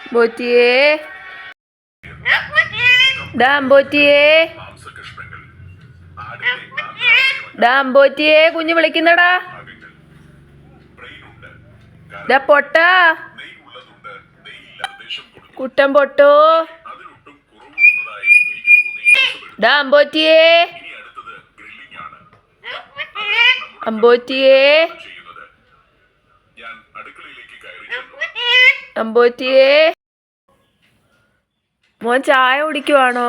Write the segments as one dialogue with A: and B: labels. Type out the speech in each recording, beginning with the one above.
A: അമ്പോറ്റിയേ ഡാ Botie.
B: Dan Botie. ആന്തരാവയവങ്ങൾ,
A: ഡാ അമ്പോറ്റിയേ കുഞ്ഞു വിളിക്കുന്നടാ ഡാ പൊട്ട കുട്ടം പൊട്ടോ
B: അതിലൊട്ടും കുറവ് വന്നതായി എനിക്ക് തോന്നി രസപ്പെടുത്തി.
A: ഡാ അമ്പോറ്റിയേ
B: ഞാൻ അടുക്കളയിലേക്ക് കയറി
A: അമ്പോറ്റിയേ. മോൻ ചായ കുടിക്കുവാണോ?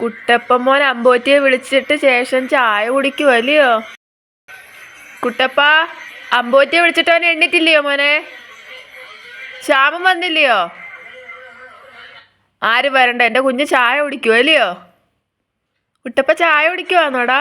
A: കുട്ടപ്പ മോൻ അമ്പോറ്റിയെ വിളിച്ചിട്ട് ശേഷം ചായ കുടിക്കുവല്ലയോ കുട്ടപ്പ അമ്പോറ്റിയെ വിളിച്ചിട്ട് അവൻ എണ്ണിട്ടില്ലയോ മോനെ? ശ്യാമം വന്നില്ലയോ? ആര് വരണ്ട? എന്റെ കുഞ്ഞ് ചായ കുടിക്കുവല്ലയോ കുട്ടപ്പ ചായ കുടിക്കുവാന്നോടാ